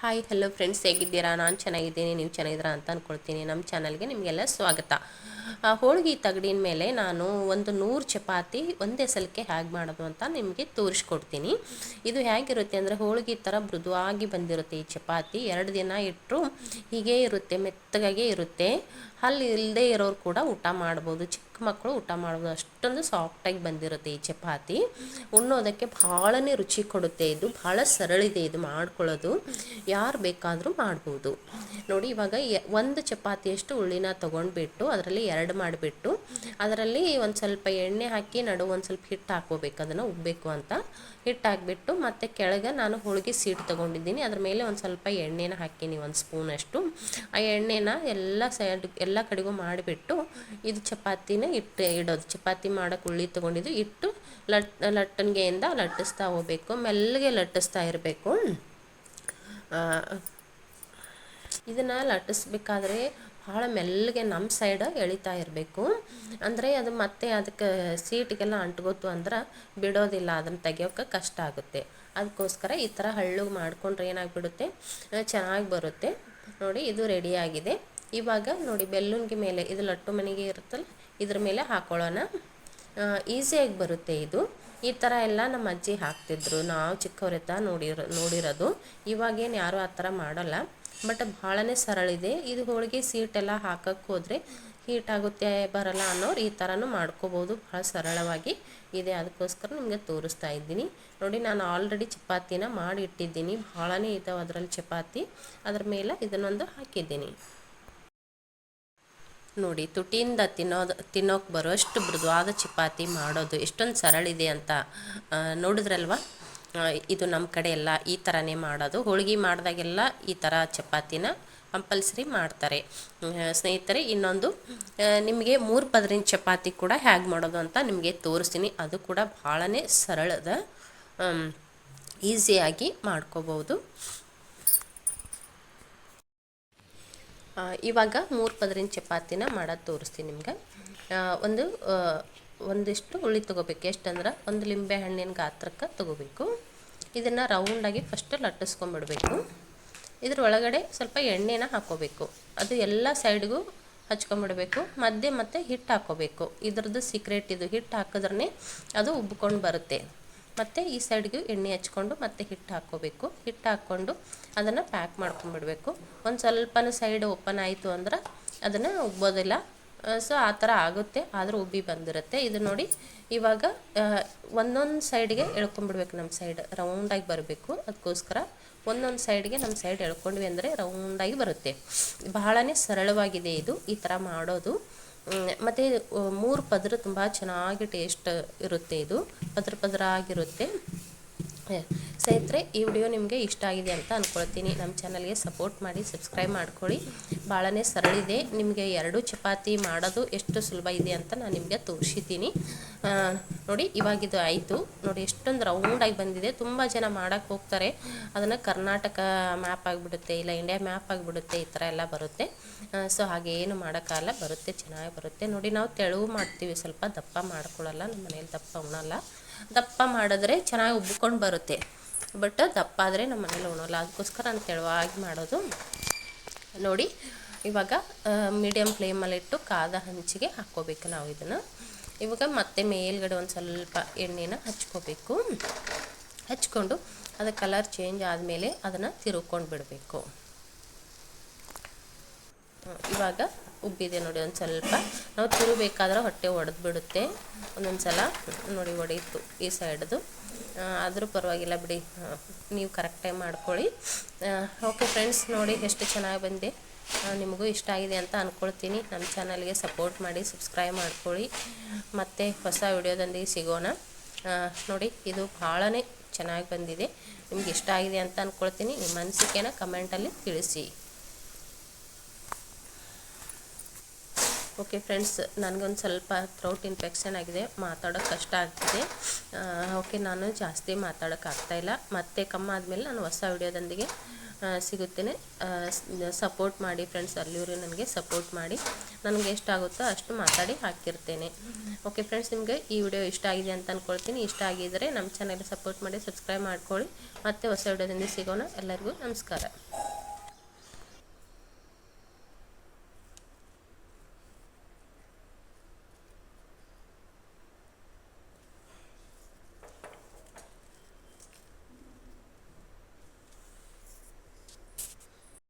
Hi hello friends ಹೇಗಿದ್ದೀರಾ? ನಾನು ಚೆನ್ನಾಗಿದ್ದೀನಿ ನೀವು ಚೆನ್ನಾಗಿದ್ದೀರಾ ಅಂತ ಅಂದ್ಕೊಳ್ತೀನಿ ನಮ್ಮ ಚಾನಲ್ಗೆ ನಿಮಗೆಲ್ಲ ಸ್ವಾಗತ. ಆ, ಹೋಳಿಗೆ ತಗಡಿನ ಮೇಲೆ ನಾನು ಒಂದು ನೂರು ಚಪಾತಿ ಒಂದೇ ಸಲಕ್ಕೆ ಹೇಗೆ ಮಾಡೋದು ಅಂತ ನಿಮಗೆ ತೋರಿಸ್ಕೊಡ್ತೀನಿ. ಇದು ಹೇಗಿರುತ್ತೆ ಅಂದರೆ ಹೋಳಿಗೆ ಥರ ಮೃದುವಾಗಿ ಬಂದಿರುತ್ತೆ ಈ ಚಪಾತಿ. ಎರಡು ದಿನ ಇಟ್ಟರು ಹೀಗೆ ಇರುತ್ತೆ ಮೆತ್ತಗಾಗೆ ಇರುತ್ತೆ. ಅಲ್ಲಿ ಇಲ್ಲದೆ ಇರೋರು ಕೂಡ ಊಟ ಮಾಡ್ಬೋದು. ಚಿಕ್ಕ ಮಕ್ಕಳು ಊಟ ಮಾಡ್ಬೋದು. ಅಷ್ಟೊಂದು ಸಾಫ್ಟಾಗಿ ಬಂದಿರುತ್ತೆ ಈ ಚಪಾತಿ. ಉಣ್ಣೋದಕ್ಕೆ ಭಾಳನೇ ರುಚಿ ಕೊಡುತ್ತೆ ಇದು. ಭಾಳ ಸರಳಿದೆ ಇದು ಮಾಡ್ಕೊಳ್ಳೋದು. ಯಾರು ಬೇಕಾದರೂ ಮಾಡ್ಬೋದು. ನೋಡಿ ಇವಾಗ ಒಂದು ಚಪಾತಿಯಷ್ಟು ಉಳ್ಳಿನ ತೊಗೊಂಡ್ಬಿಟ್ಟು ಅದರಲ್ಲಿ ಎರಡು ಮಾಡಿಬಿಟ್ಟು ಅದರಲ್ಲಿ ಒಂದು ಸ್ವಲ್ಪ ಎಣ್ಣೆ ಹಾಕಿ ನಡು ಒಂದು ಸ್ವಲ್ಪ ಹಿಟ್ಟು ಹಾಕ್ಕೋಬೇಕು, ಅದನ್ನು ಉಬ್ಬಬೇಕು ಅಂತ. ಹಿಟ್ಟು ಹಾಕ್ಬಿಟ್ಟು ಮತ್ತು ಕೆಳಗೆ ನಾನು ಹೋಳಿಗೆ ಸೀಟ್ ತೊಗೊಂಡಿದ್ದೀನಿ. ಅದ್ರ ಮೇಲೆ ಒಂದು ಸ್ವಲ್ಪ ಎಣ್ಣೆನ ಹಾಕೀನಿ ಒಂದು ಸ್ಪೂನಷ್ಟು ಆ ಎಣ್ಣೆನ ಎಲ್ಲ ಸೈಡ್ ಎಲ್ಲ ಕಡೆಗೂ ಮಾಡಿಬಿಟ್ಟು ಇದು ಚಪಾತಿನ ಇಟ್ಟು ಇಡೋದು. ಚಪಾತಿ ಮಾಡೋಕೆ ಉಳ್ಳಿ ತೊಗೊಂಡಿದ್ದು ಇಟ್ಟು ಲಟ್ ಲಟ್ಟಣಿಗೆಯಿಂದ ಲಟ್ಟಿಸ್ತಾ ಹೋಗ್ಬೇಕು. ಮೆಲ್ಲಗೆ ಲಟ್ಟಿಸ್ತಾ ಇರಬೇಕು. ಇದನ್ನು ಲಟ್ಟಿಸ್ಬೇಕಾದ್ರೆ ಭಾಳ ಮೆಲ್ಲಗೆ ನಮ್ಮ ಸೈಡ್ ಎಳಿತಾ ಇರಬೇಕು. ಅಂದರೆ ಅದು ಮತ್ತೆ ಅದಕ್ಕೆ ಸೀಟಿಗೆಲ್ಲ ಅಂಟ್ಕೋತು ಅಂದ್ರೆ ಬಿಡೋದಿಲ್ಲ, ಅದನ್ನು ತೆಗಿಯೋಕೆ ಕಷ್ಟ ಆಗುತ್ತೆ. ಅದಕ್ಕೋಸ್ಕರ ಈ ಥರ ಹಳ್ಳು ಮಾಡಿಕೊಂಡ್ರೆ ಏನಾಗ್ಬಿಡುತ್ತೆ? ಚೆನ್ನಾಗಿ ಬರುತ್ತೆ. ನೋಡಿ, ಇದು ರೆಡಿಯಾಗಿದೆ ಇವಾಗ ನೋಡಿ, ಬೆಲ್ಲುನ್ಗೆ ಮೇಲೆ, ಇದು ಲಟ್ಟು ಮನೆಗೆ ಇರುತ್ತಲ್ಲ, ಇದ್ರ ಮೇಲೆ ಹಾಕೊಳ್ಳೋಣ. ಈಸಿಯಾಗಿ ಬರುತ್ತೆ ಇದು. ಈ ಥರ ಎಲ್ಲ ನಮ್ಮ ಅಜ್ಜಿ ಹಾಕ್ತಿದ್ರು. ನಾವು ಚಿಕ್ಕವರಿದ್ದ ನೋಡಿರೋ, ನೋಡಿರೋದು. ಇವಾಗೇನು ಯಾರೂ ಆ ಥರ ಮಾಡಲ್ಲ. ಬಟ್ ಭಾಳನೇ ಸರಳ ಇದೆ. ಹೋಳಿಗೆ ಸೀಟೆಲ್ಲ ಹಾಕಕ್ಕೆ ಹೋದರೆ ಹೀಟ್ ಆಗುತ್ತೆ, ಬರಲ್ಲ ಅನ್ನೋರು ಈ ಥರನೂ ಮಾಡ್ಕೋಬೋದು. ಭಾಳ ಸರಳವಾಗಿ ಇದೆ. ಅದಕ್ಕೋಸ್ಕರ ನಿಮಗೆ ತೋರಿಸ್ತಾ ಇದ್ದೀನಿ. ನೋಡಿ, ನಾನು ಆಲ್ರೆಡಿ ಚಪಾತಿನ ಮಾಡಿ ಇಟ್ಟಿದ್ದೀನಿ. ಭಾಳನೇ ಇದ್ದಾವೆ ಅದರಲ್ಲಿ ಚಪಾತಿ. ಅದ್ರ ಮೇಲೆ ಇದನ್ನೊಂದು ಹಾಕಿದ್ದೀನಿ. ನೋಡಿ ತುಟಿಯಿಂದ ತಿನ್ನೋದು ತಿನ್ನೋಕೆ ಬರೋಷ್ಟು ಮೃದುವಾದ ಚಪಾತಿ ಮಾಡೋದು ಎಷ್ಟೊಂದು ಸರಳಿದೆ ಅಂತ ಆ, ನೋಡಿದ್ರಲ್ವಾ? ಇದು ನಮ್ಮ ಕಡೆ ಎಲ್ಲ ಈ ಥರನೇ ಮಾಡೋದು. ಹೋಳಿಗೆ ಮಾಡಿದಾಗೆಲ್ಲ ಈ ಥರ ಚಪಾತಿನ ಕಂಪಲ್ಸರಿ ಮಾಡ್ತಾರೆ. ಸ್ನೇಹಿತರೆ ಇನ್ನೊಂದು ನಿಮಗೆ ಮೂರು ಪದರಿನ ಚಪಾತಿ ಕೂಡ ಹೇಗೆ ಮಾಡೋದು ಅಂತ ನಿಮಗೆ ತೋರಿಸ್ತೀನಿ. ಅದು ಕೂಡ ಭಾಳನೇ ಸರಳದ ಈಸಿಯಾಗಿ ಮಾಡ್ಕೋಬೋದು ಆ, ಇವಾಗ ಮೂರು ಪದರಿನ ಚಪಾತಿನ ಮಾಡೋದು ತೋರಿಸ್ತೀನಿ ನಿಮ್ಗೆ. ಒಂದು ಒಂದಿಷ್ಟು ಹುಳಿ ತೊಗೋಬೇಕು. ಎಷ್ಟಂದ್ರೆ? ಒಂದು ಲಿಂಬೆ ಹಣ್ಣಿನ ಗಾತ್ರಕ್ಕೆ ತೊಗೋಬೇಕು. ಇದನ್ನು ರೌಂಡಾಗಿ ಫಸ್ಟ್ ಲಟ್ಟಿಸ್ಕೊಂಬಿಡ್ಬೇಕು. ಇದ್ರ ಒಳಗಡೆ ಸ್ವಲ್ಪ ಎಣ್ಣೆನ ಹಾಕೋಬೇಕು. ಅದು ಎಲ್ಲ ಸೈಡ್ಗೂ ಹಚ್ಕೊಂಬಿಡ್ಬೇಕು. ಮಧ್ಯೆ ಮತ್ತೆ ಹಿಟ್ಟು ಹಾಕೋಬೇಕು. ಇದ್ರದ್ದು ಸೀಕ್ರೆಟ್ ಇದು. ಹಿಟ್ಟು ಹಾಕಿದ್ರೆ ಅದು ಉಬ್ಕೊಂಡು ಬರುತ್ತೆ. ಮತ್ತು ಈ ಸೈಡ್ಗೆ ಎಣ್ಣೆ ಹಚ್ಕೊಂಡು ಮತ್ತೆ ಹಿಟ್ಟು ಹಾಕ್ಕೋಬೇಕು. ಹಿಟ್ಟು ಹಾಕ್ಕೊಂಡು ಅದನ್ನು ಪ್ಯಾಕ್ ಮಾಡ್ಕೊಂಡ್ಬಿಡ್ಬೇಕು. ಒಂದು ಸ್ವಲ್ಪನೂ ಸೈಡ್ ಓಪನ್ ಆಯಿತು ಅಂದ್ರೆ ಅದನ್ನು ಉಬ್ಬೋದಿಲ್ಲ ಸೊ ಆ ಥರ ಆಗುತ್ತೆ. ಆದರೂ ಉಬ್ಬಿ ಬಂದಿರುತ್ತೆ. ಇದು ನೋಡಿ ಇವಾಗ ಒಂದೊಂದು ಸೈಡ್ಗೆ ಎಳ್ಕೊಂಡ್ಬಿಡ್ಬೇಕು ನಮ್ಮ ಸೈಡ್ ರೌಂಡಾಗಿ ಬರಬೇಕು. ಅದಕ್ಕೋಸ್ಕರ ಒಂದೊಂದು ಸೈಡ್ಗೆ ನಮ್ಮ ಸೈಡ್ ಎಳ್ಕೊಂಡ್ವಿ ಅಂದರೆ ರೌಂಡಾಗಿ ಬರುತ್ತೆ. ಬಹಳನೇ ಸರಳವಾಗಿದೆ ಇದು. ಈ ಥರ ಮಾಡೋದು. ಮತ್ತು ಮೂರು ಪದರ ತುಂಬ ಚೆನ್ನಾಗಿ ಟೇಸ್ಟ್ ಇರುತ್ತೆ ಇದು. ಪದ್ರ ಪದರ ಆಗಿರುತ್ತೆ. ಸ್ನೇಹಿತರೆ, ಈ ವಿಡಿಯೋ ನಿಮಗೆ ಇಷ್ಟ ಆಗಿದೆ ಅಂತ ಅಂದ್ಕೊಳ್ತೀನಿ ನಮ್ಮ ಚಾನಲ್ಗೆ ಸಪೋರ್ಟ್ ಮಾಡಿ, ಸಬ್ಸ್ಕ್ರೈಬ್ ಮಾಡ್ಕೊಳ್ಳಿ. ಭಾಳನೇ ಸರಳಿದೆ ನಿಮಗೆ ಎರಡು ಚಪಾತಿ ಮಾಡೋದು ಎಷ್ಟು ಸುಲಭ ಇದೆ ಅಂತ ನಾನು ನಿಮಗೆ ತೋರಿಸಿದ್ದೀನಿ. ನೋಡಿ ಇವಾಗಿದು ಆಯಿತು. ನೋಡಿ, ಎಷ್ಟೊಂದು ರೌಂಡಾಗಿ ಬಂದಿದೆ. ತುಂಬ ಜನ ಮಾಡೋಕ್ಕೆ ಹೋಗ್ತಾರೆ. ಅದನ್ನು ಕರ್ನಾಟಕ ಮ್ಯಾಪ್ ಆಗಿಬಿಡುತ್ತೆ, ಇಲ್ಲ ಇಂಡಿಯಾ ಮ್ಯಾಪ್ ಆಗಿಬಿಡುತ್ತೆ, ಈ ಥರ ಎಲ್ಲ ಬರುತ್ತೆ. ಸೊ ಹಾಗೆ ಏನು ಮಾಡೋಕ್ಕಾಗಲ್ಲ. ಬರುತ್ತೆ, ಚೆನ್ನಾಗಿ ಬರುತ್ತೆ. ನೋಡಿ, ನಾವು ತೆಳುವು ಮಾಡ್ತೀವಿ. ಸ್ವಲ್ಪ ದಪ್ಪ ಮಾಡ್ಕೊಳ್ಳಲ್ಲ. ನಮ್ಮ ಮನೇಲಿ ದಪ್ಪ ಉಣಲ್ಲ ದಪ್ಪ ಮಾಡಿದ್ರೆ ಚೆನ್ನಾಗಿ ಉಬ್ಬಿಕೊಂಡು ಬರುತ್ತೆ. ಬಟ್ ದಪ್ಪ ಆದರೆ ನಮ್ಮ ಮನೇಲಿ ಉಣೋಲ್ಲ. ಅದಕ್ಕೋಸ್ಕರ ನಾನು ತೆಳುವಾಗಿ ಮಾಡೋದು. ನೋಡಿ, ಇವಾಗ ಮೀಡಿಯಮ್ ಫ್ಲೇಮಲ್ಲಿಟ್ಟು ಕಾದ ಹಂಚಿಗೆ ಹಾಕ್ಕೋಬೇಕು ನಾವು ಇದನ್ನು. ಇವಾಗ ಮತ್ತೆ ಮೇಲ್ಗಡೆ ಒಂದು ಸ್ವಲ್ಪ ಎಣ್ಣೆನ ಹಚ್ಕೋಬೇಕು. ಹಚ್ಕೊಂಡು ಅದು ಕಲರ್ ಚೇಂಜ್ ಆದಮೇಲೆ ಅದನ್ನು ತಿರುಗ್ಕೊಂಡು ಬಿಡಬೇಕು. ಇವಾಗ ಉಬ್ಬಿದೆ ನೋಡಿ ಒಂದು ಸ್ವಲ್ಪ. ನಾವು ತಿರುಬೇಕಾದ್ರೆ ಹೊಟ್ಟೆ ಒಡೆದು ಬಿಡುತ್ತೆ. ಒಂದೊಂದು ಸಲ ನೋಡಿ ಒಡೆಯಿತು ಈ ಸೈಡ್ದು ಆದರೂ ಪರವಾಗಿಲ್ಲ ಬಿಡಿ. ನೀವು ಕರೆಕ್ಟಾಗಿ ಮಾಡ್ಕೊಳ್ಳಿ. ಓಕೆ ಫ್ರೆಂಡ್ಸ್ ನೋಡಿ ಎಷ್ಟು ಚೆನ್ನಾಗಿ ಬಂದೆ ಆ, ನಿಮಗೂ ಇಷ್ಟ ಆಗಿದೆ ಅಂತ ಅಂದ್ಕೊಳ್ತೀನಿ ನಮ್ಮ ಚಾನಲ್ಗೆ ಸಪೋರ್ಟ್ ಮಾಡಿ ಸಬ್ಸ್ಕ್ರೈಬ್ ಮಾಡ್ಕೊಳ್ಳಿ. ಮತ್ತು ಹೊಸ ವಿಡಿಯೋದೊಂದಿಗೆ ಸಿಗೋಣ. ನೋಡಿ ಇದು ಭಾಳನೇ ಚೆನ್ನಾಗಿ ಬಂದಿದೆ. ನಿಮ್ಗೆ ಇಷ್ಟ ಆಗಿದೆ ಅಂತ ಅಂದ್ಕೊಳ್ತೀನಿ ನಿಮ್ಮ ಅನಿಸಿಕೆನ ಕಮೆಂಟಲ್ಲಿ ತಿಳಿಸಿ. ಓಕೆ ಫ್ರೆಂಡ್ಸ್ ನನಗೊಂದು ಸ್ವಲ್ಪ ಥ್ರೋಟ್ ಇನ್ಫೆಕ್ಷನ್ ಆಗಿದೆ. ಮಾತಾಡೋಕೆ ಕಷ್ಟ ಆಗ್ತಿದೆ. ಓಕೆ ನಾನು ಜಾಸ್ತಿ ಮಾತಾಡೋಕ್ಕಾಗ್ತಾಯಿಲ್ಲ ಮತ್ತೆ ಕಮ್ಮ ಆದಮೇಲೆ ನಾನು ಹೊಸ ವಿಡಿಯೋದೊಂದಿಗೆ ಸಿಗುತ್ತೇನೆ. ಸಪೋರ್ಟ್ ಮಾಡಿ ಫ್ರೆಂಡ್ಸ್ ಅಲ್ಲಿವರು ನನಗೆ ಸಪೋರ್ಟ್ ಮಾಡಿ. ನನಗೆ ಎಷ್ಟಾಗುತ್ತೋ ಅಷ್ಟು ಮಾತಾಡಿ ಹಾಕಿರ್ತೇನೆ. ಓಕೆ ಫ್ರೆಂಡ್ಸ್ ನಿಮಗೆ ಈ ವಿಡಿಯೋ ಇಷ್ಟ ಆಗಿದೆ ಅಂತ ಅಂದ್ಕೊಳ್ತೀನಿ ಇಷ್ಟ ಆಗಿದ್ದರೆ ನಮ್ಮ ಚಾನೆಲ್ ಸಪೋರ್ಟ್ ಮಾಡಿ ಸಬ್ಸ್ಕ್ರೈಬ್ ಮಾಡ್ಕೊಳ್ಳಿ. ಮತ್ತೆ ಹೊಸ ವಿಡಿಯೋದಿಂದ ಸಿಗೋಣ. ಎಲ್ಲರಿಗೂ ನಮಸ್ಕಾರ.